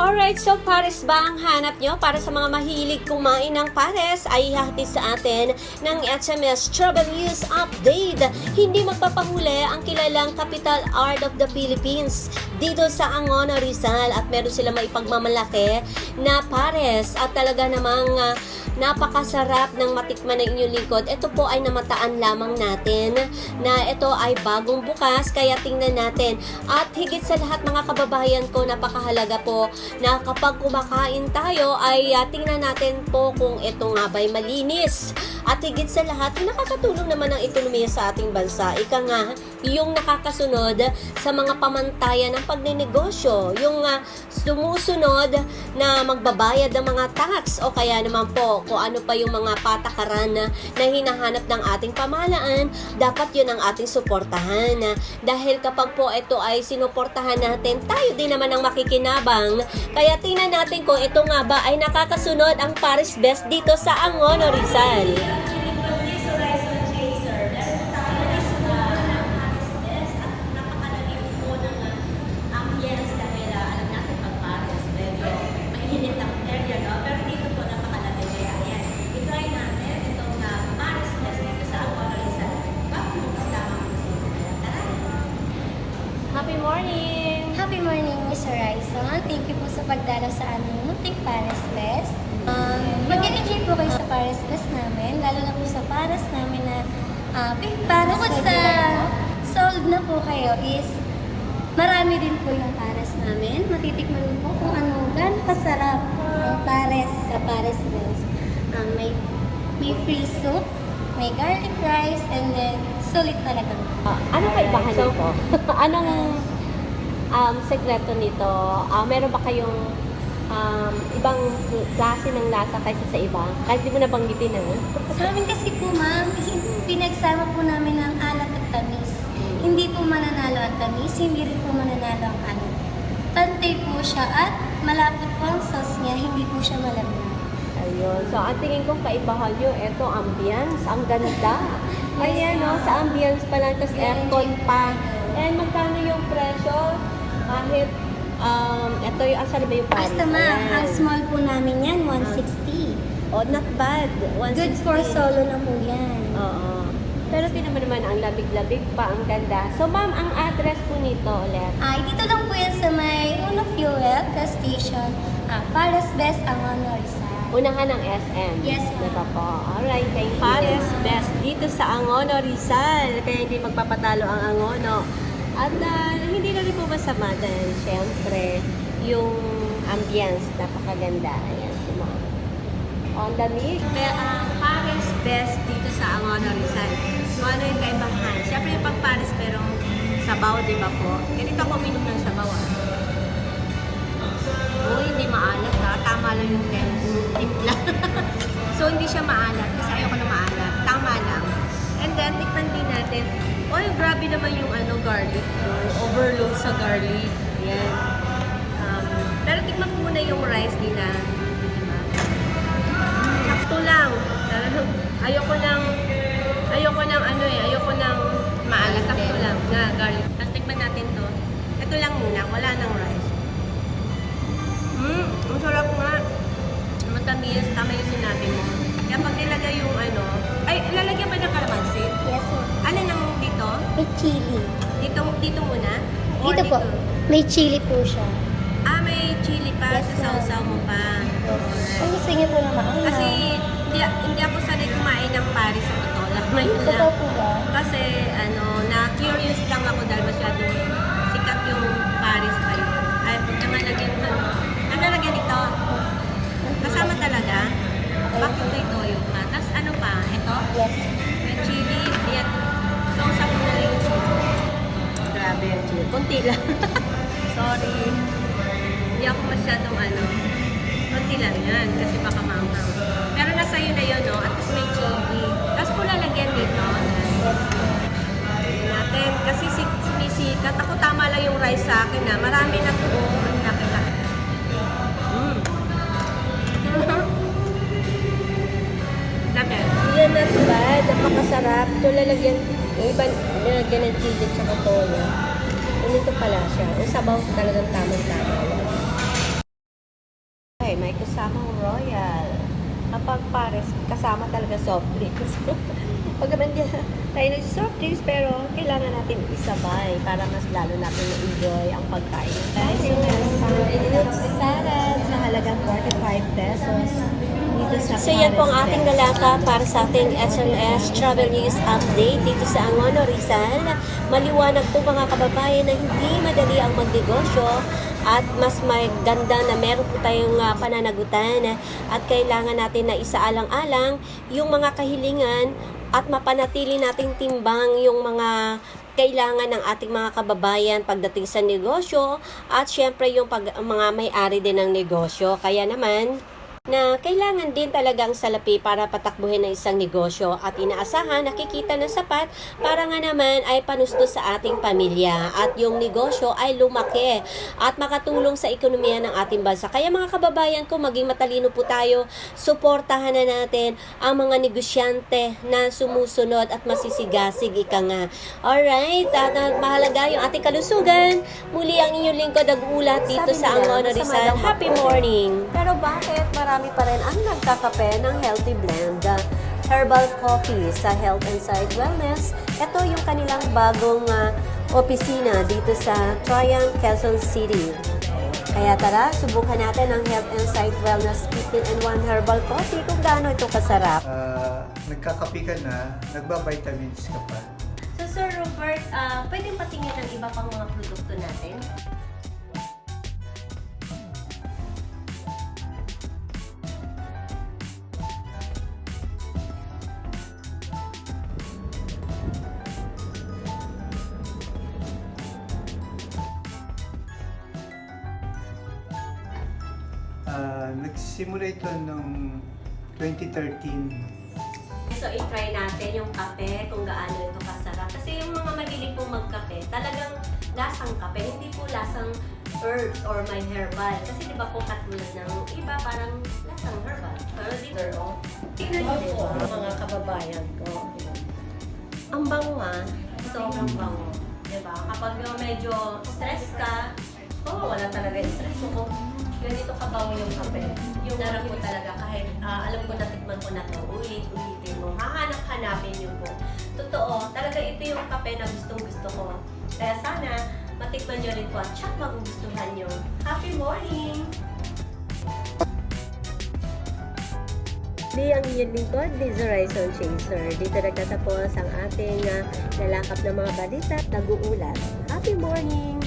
Alright, so pares ba ang hanap nyo? Para sa mga mahilig kumain ng pares, ay ihahatid sa atin ng HMS Travel News Update. Hindi magpapahuli ang kilalang capital art of the Philippines dito sa Angono, Rizal at meron sila maipagmamalaki na pares at talaga namang ah, napakasarap ng matikman ng inyong lingkod. Ito po ay namataan lamang natin na ito ay bagong bukas kaya tingnan natin. At higit sa lahat mga kababayan ko, napakahalaga po na kapag kumakain tayo ay ah, tingnan natin po kung ito nga ba'y malinis. At higit sa lahat, nakakatulong naman ang ekonomiya sa ating bansa. Ika nga, yung nakakasunod sa mga pamantayan ng pagnenegosyo, yung ah, sumusunod na magbabayad ng mga tax o kaya naman po kung ano pa yung mga patakaran na, na hinahanap ng ating pamahalaan, dapat yun ang ating suportahan. Dahil kapag po ito ay sinuportahan natin, tayo din naman ang makikinabang. Kaya tingnan natin kung ito nga ba ay nakakasunod ang Paris Best dito sa Angono, Rizal. Pagdalaw sa aming munting Paris Fest. Um, Mag-enjoy po kayo sa Paris Fest namin, lalo na po sa Paris namin na uh, big Paris Bukod sa sold na po kayo is marami din po yung Paris namin. Matitikman mo po kung ano, gaano kasarap ang Paris sa Paris Fest. Um, may, may free soup, may garlic rice, and then solid talaga. Ah, anong kaibahan nito? anong um, sekreto nito? Ah, meron ba kayong um, ibang klase ng lasa kaysa sa iba? Kahit di mo nabanggitin ah. Sa amin kasi po, ma'am, pinagsama po namin ang alat at tamis. Hindi po mananalo ang tamis, hindi rin po mananalo ang alat. Pantay po siya at malapot po ang sauce niya, hindi po siya malamig. Ayun. So, ang tingin kong kaibahan nyo, eto, ambience. Ang ganda. Ayan, no? Sa ambience pa lang, tapos aircon pa. And magkano yung presyo? Kahit, um, eto yung, asan ba yung Paris? Basta Ayan. ang small po namin yan, 160. Oh, not bad. 160. Good for solo na po yan. Oo. Pero tinan mo naman, ang labig-labig pa, ang ganda. So, ma'am, ang address po nito ulit. Ay, dito lang po yan sa may Uno Fuel gas station, ah, Paris Best Angono Rizal. Unahan ng SM. Yes, ma'am. Diba po? Alright, kay Paris Best dito sa Angono, Rizal. Kaya hindi magpapatalo ang Angono. At ah, hindi na rin po masama dahil syempre yung ambience napakaganda. Ayan, si ma'am. On the league. Kaya ang Paris Best dito sa Angono, Rizal. So ano yung kaibahan? Syempre yung pag Paris merong sabaw, di ba po? Ganito ako uminom ng sabaw ah. Oo, hindi maalat ha. Tama lang yung timpla. so, hindi siya maalat kasi ayoko na maalat. Tama lang. And then, tikman din natin. Oy, grabe naman yung ano, garlic. Yung overload sa garlic. Ayan. Um, pero tikman ko muna yung rice nila. Diba? Sakto lang. Pero ayoko lang, ayoko lang ano eh, ayoko lang maalat. Sakto lang na garlic. Tapos tikman natin to. Ito lang muna, wala nang rice. Mm, ang sarap nga. Matamis, tama yung sinabi mo. Kaya pag nilagay yung ano, ay, lalagyan ba ng kalamansi? Yes, sir. Alin ang dito? May chili. Dito, dito muna? Or Dito po, may chili po siya. Ah, may chili pa, Yes, ma'am. sasaw mo pa. Kung gusto niyo po na maanghang. Kasi hindi, hindi ako sanay kumain ng Paris sa totoo lang. Ngayon Totoo lang. po ba? Kasi ano, na-curious lang ako dahil masyadong sikat yung Paris pa yun. Ay, pag naman lagyan masyadong ano. Kunti lang yan. Kasi baka maanghang. Pero nasa iyo na yun, no? At least may chili. Tapos po lalagyan dito. Natin. Kasi si sumisikat. Ako tama lang yung rice sa akin, na Marami na to. oh. Ang laki-laki. Mm. Yan not bad. Napakasarap. Ito lalagyan, yung iba lalagyan ng chili at saka toyo. Ganito pala siya. Ang sabaw talagang tamang-tama. Okay, may kasamang royal. Kapag pares, kasama talaga soft drinks. Pag naman di tayo nag soft drinks, pero kailangan natin isabay para mas lalo natin na-enjoy ang pagkain. Guys, tayong salad sa halagang 45 pesos. Dito sa So yan po ang ating Fest. galaka para sa ating SMS Travel News Update dito sa Angono, Rizal. Maliwanag po mga kababayan na hindi madali ang magnegosyo at mas maganda na meron po tayong ah, pananagutan at kailangan natin na isaalang-alang yung mga kahilingan at mapanatili nating timbang yung mga kailangan ng ating mga kababayan pagdating sa negosyo at syempre yung pag, mga may-ari din ng negosyo. Kaya naman, na kailangan din talagang salapi para patakbuhin ng isang negosyo at inaasahan nakikita na sapat para nga naman ay panusto sa ating pamilya at yung negosyo ay lumaki at makatulong sa ekonomiya ng ating bansa. Kaya mga kababayan ko, maging matalino po tayo, suportahan na natin ang mga negosyante na sumusunod at masisigasig ika nga. Alright, at uh, mahalaga yung ating kalusugan. Muli ang inyong lingkod nag-ulat dito Sabi sa Angono Rizal. Happy morning! Pero bakit marami pa rin ang nagkakape ng healthy blend? uh, Herbal coffee sa Health and Sight Wellness. Ito yung kanilang bagong uh, opisina dito sa Triumph, Quezon City. Kaya tara, subukan natin ang Health and Sight Wellness 15 and 1 Herbal Coffee kung gaano ito kasarap. Ah, nagkakapi ka na, nagba-vitamins ka pa. So Sir Robert, uh, pwedeng patingin ng iba pang mga produkto natin? Ah, nagsimula ito noong 2013. So, i-try natin yung kape, kung gaano ito kasarap. Kasi yung mga mahilig pong magkape, talagang lasang kape, hindi po lasang herbs or may herbal. Kasi di ba po katulad ng iba, parang lasang herbal. Pero dito, oh, tingnan niyo po, mga kababayan ko. Ang bango ah, sobrang bango. Di ba? Kapag yung medyo stress ka, oh, wala talaga yung stress mo. Kabango yung kape. Yung narap ko talaga kahit ah, alam ko natikman ko na to, ulit-ulitin mo. Hahanap-hanapin niyo po. Totoo, talaga ito yung kape na gustong gusto ko. Kaya sana, matikman niyo rin po at tsak magugustuhan niyo. Happy morning! Di ang inyong lingkod, Liz Horizon Chaser. Dito nagtatapos ang ating uh, lalakap ng mga balita at nag-uulat. Happy morning!